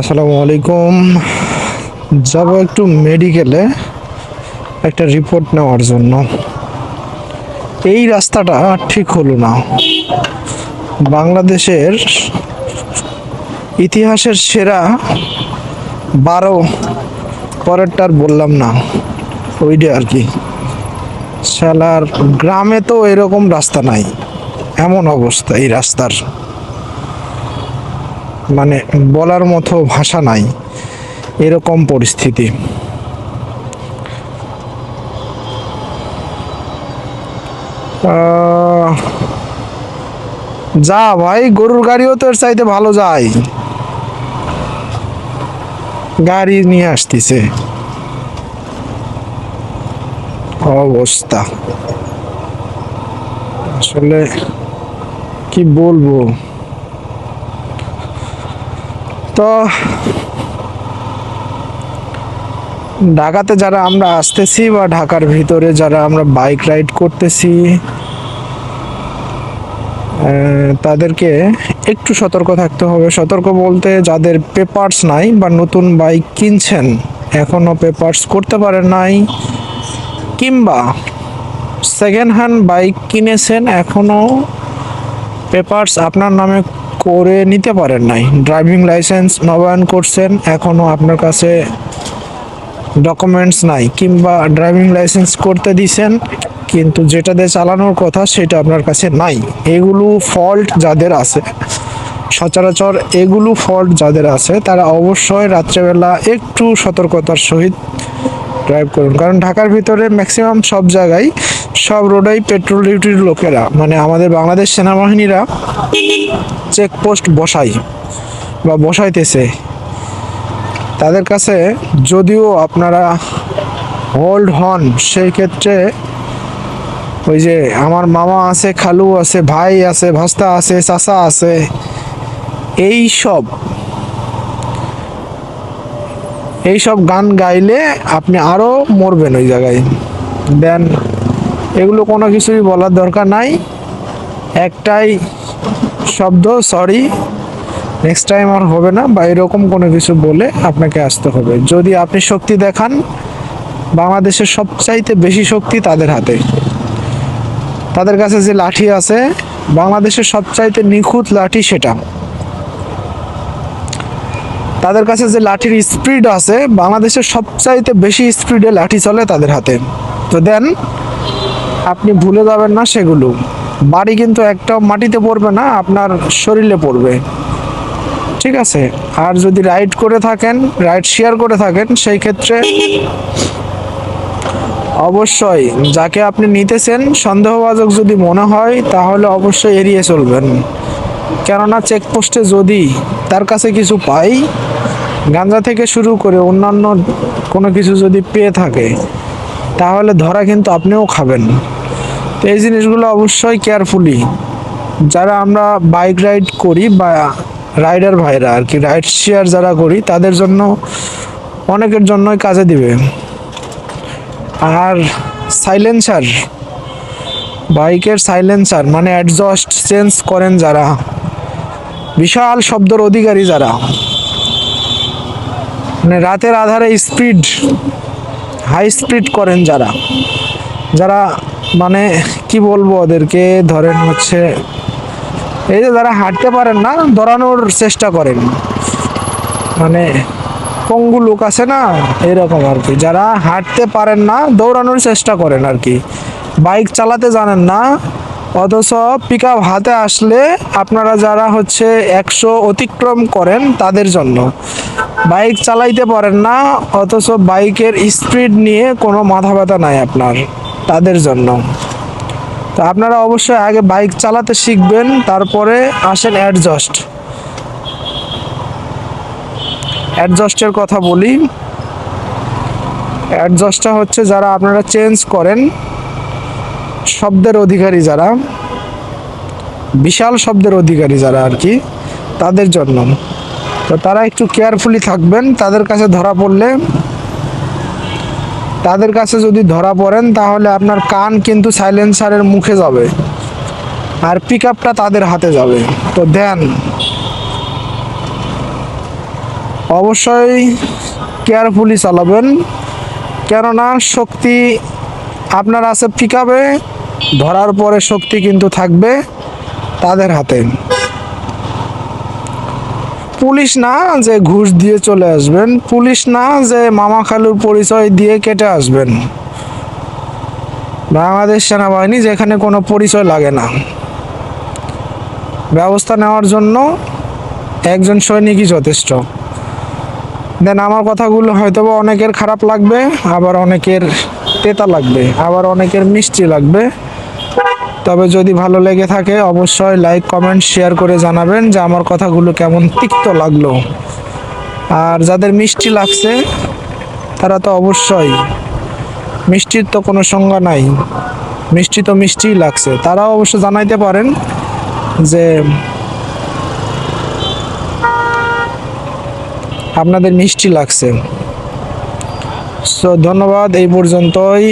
আসসালামু আলাইকুম। যাব একটু মেডিকেলে একটা রিপোর্ট নেওয়ার জন্য। এই রাস্তাটা ঠিক হলো না। বাংলাদেশের ইতিহাসের সেরা বারো পরেরটার বললাম না। ওইটা আর কি। শালার গ্রামে তো এরকম রাস্তা নাই। এমন অবস্থা এই রাস্তার। মানে বলার মতো ভাষা নাই। এরকম পরিস্থিতি। যা ভাই, গরুর গাড়িও তো এর চাইতে ভালো যায়। গাড়ি নিয়ে আসতেছে। অবস্থা। আসলে কি বলব? তো ঢাকাতে যারা আমরা আসতেছি বা ঢাকার ভিতরে যারা আমরা বাইক রাইড করতেছি তাদেরকে একটু সতর্ক থাকতে হবে। সতর্ক বলতে যাদের পেপারস নাই বা নতুন বাইক কিনছেন, এখনও পেপারস করতে পারেন নাই, কিংবা সেকেন্ড হ্যান্ড বাইক কিনেছেন, এখনও পেপারস আপনার নামে করে নিতে পারেন নাই। ড্রাইভিং লাইসেন্স নবায়ন করছেন, এখনও আপনার কাছে ডকুমেন্টস নাই, কিংবা ড্রাইভিং লাইসেন্স করতে দিছেন, কিন্তু যেটা দিয়ে চালানোর কথা সেটা আপনার কাছে নাই। এগুলো ফল্ট যাদের আছে, সচরাচর এগুলো ফল্ট যাদের আছে, তারা অবশ্যই রাত্রেবেলা একটু সতর্কতার সহিত ড্রাইভ করুন। কারণ ঢাকার ভিতরে ম্যাক্সিমাম সব জায়গায় সব রোডেই পেট্রোল ডিউটির লোকেরা মানে আমাদের বাংলাদেশ সেনাবাহিনীরা চেকপোস্ট বসাই বা বসাইতেছে। তাদের কাছে যদিও আপনারা হোল্ড হন, সেই ক্ষেত্রে ওই যে আমার মামা আছে, খালু আছে, ভাই আছে, ভাস্তা আছে, চাচা আছে, এই সব এই সব গান গাইলে আপনি আরও মরবেন ওই জায়গায়। দেন এগুলো কোনো কিছুই বলার দরকার নাই। একটাই শব্দ সরি নেক্সট টাইম আর হবে না বা এরকম কোনো কিছু বলে আপনাকে আসতে হবে। যদি আপনি শক্তি দেখান, বাংলাদেশের সবচাইতে বেশি শক্তি তাদের হাতে। তাদের কাছে যে লাঠি আছে, বাংলাদেশের সবচাইতে নিখুঁত লাঠি সেটা। তাদের কাছে যে লাঠির স্পিড আছে, বাংলাদেশের সবচাইতে বেশি স্পিডে লাঠি চলে তাদের হাতে। তো দেন আপনি ভুলে যাবেন না সেগুলো। বাড়ি কিন্তু একটাও মাটিতে পড়বে না, আপনার শরীরে পড়বে। ঠিক আছে? আর যদি রাইড করে থাকেন রাইড শেয়ার করে থাকেন, সেই ক্ষেত্রে অবশ্যই যাকে আপনি নিতেছেন সন্দেহভাজক যদি মনে হয়, তাহলে অবশ্যই এড়িয়ে চলবেন। কেননা চেকপোস্টে যদি তার কাছে কিছু পাই, গাঁজা থেকে শুরু করে অন্যান্য কোনো কিছু যদি পেয়ে থাকে তাহলে ধরা কিন্তু আপনিও খাবেন। তো এই জিনিসগুলো অবশ্যই কেয়ারফুলি যারা আমরা বাইক রাইড করি বা রাইডার ভাইরা আর কি রাইড শেয়ার যারা করি, তাদের জন্য, অনেকের জন্যই কাজে দিবে। আর সাইলেন্সার বাইকের সাইলেন্সার মানে অ্যাডজস্ট চেঞ্জ করেন যারা। বিশাল শব্দের অধিকারী যারা। মানে রাতের আধারে স্পিড হাই স্পিড করেন যারা। যারা মানে কি বলব ওদেরকে, ধরেন হচ্ছে, এই যে যারা হাঁটতে পারেন না দৌড়ানোর চেষ্টা করেন। মানে পঙ্গু লোক আছে না, এরকম আর কি। যারা হাঁটতে পারেন না, দৌড়ানোর চেষ্টা করেন আর কি। বাইক চালাতে জানেন না, অথচ পিক হাতে আসলে আপনারা যারা হচ্ছে একশো অতিক্রম করেন তাদের জন্য। বাইক চালাইতে পারেন না, অথচ বাইকের স্পিড নিয়ে কোনো মাথা ব্যথা নাই আপনার, তাদের জন্য। তো আপনারা অবশ্যই আগে বাইক চালাতে শিখবেন, তারপরে আসেন অ্যাডজাস্ট। অ্যাডজাস্টের কথা বলি। অ্যাডজাস্টটা হচ্ছে যারা আপনারা চেঞ্জ করেন, শব্দের অধিকারী যারা, বিশাল শব্দের অধিকারী যারা আর কি, তাদের জন্য। তো তারা একটু কেয়ারফুলি থাকবেন, তাদের কাছে ধরা পড়লে। তাদের কাছে যদি ধরা পড়েন, তাহলে আপনার কান কিন্তু সাইলেন্সারের মুখে যাবে। আর পিক তাদের হাতে যাবে। তো দেন। অবশ্যই কেয়ারফুলি চালাবেন। কেননা শক্তি আপনার আছে পিকাবে ধরার পরে শক্তি কিন্তু থাকবে তাদের হাতে। পুলিশ না যে ঘুষ দিয়ে চলে আসবেন, পুলিশ না যে মামা খালুর পরিচয় দিয়ে কেটে আসবেন। বাংলাদেশ সেনাবাহিনী যেখানে কোনো পরিচয় লাগে না। ব্যবস্থা নেওয়ার জন্য একজন সৈনিকই যথেষ্ট। দেন আমার কথাগুলো হয়তো অনেকের খারাপ লাগবে, আবার অনেকের তেতা লাগবে, আবার অনেকের মিষ্টি লাগবে। তবে যদি ভালো লেগে থাকে, অবশ্যই লাইক কমেন্ট শেয়ার করে জানাবেন যে আমার কথাগুলো কেমন তিক্ত লাগল। আর যাদের মিষ্টি লাগছে, তারা তো অবশ্যই মিষ্টির তো কোনো সংজ্ঞা নাই। মিষ্টি তো মিষ্টিই লাগছে। তারাও অবশ্য জানাইতে পারেন যে আপনাদের মিষ্টি লাগছে। সো ধন্যবাদ, এই পর্যন্তই।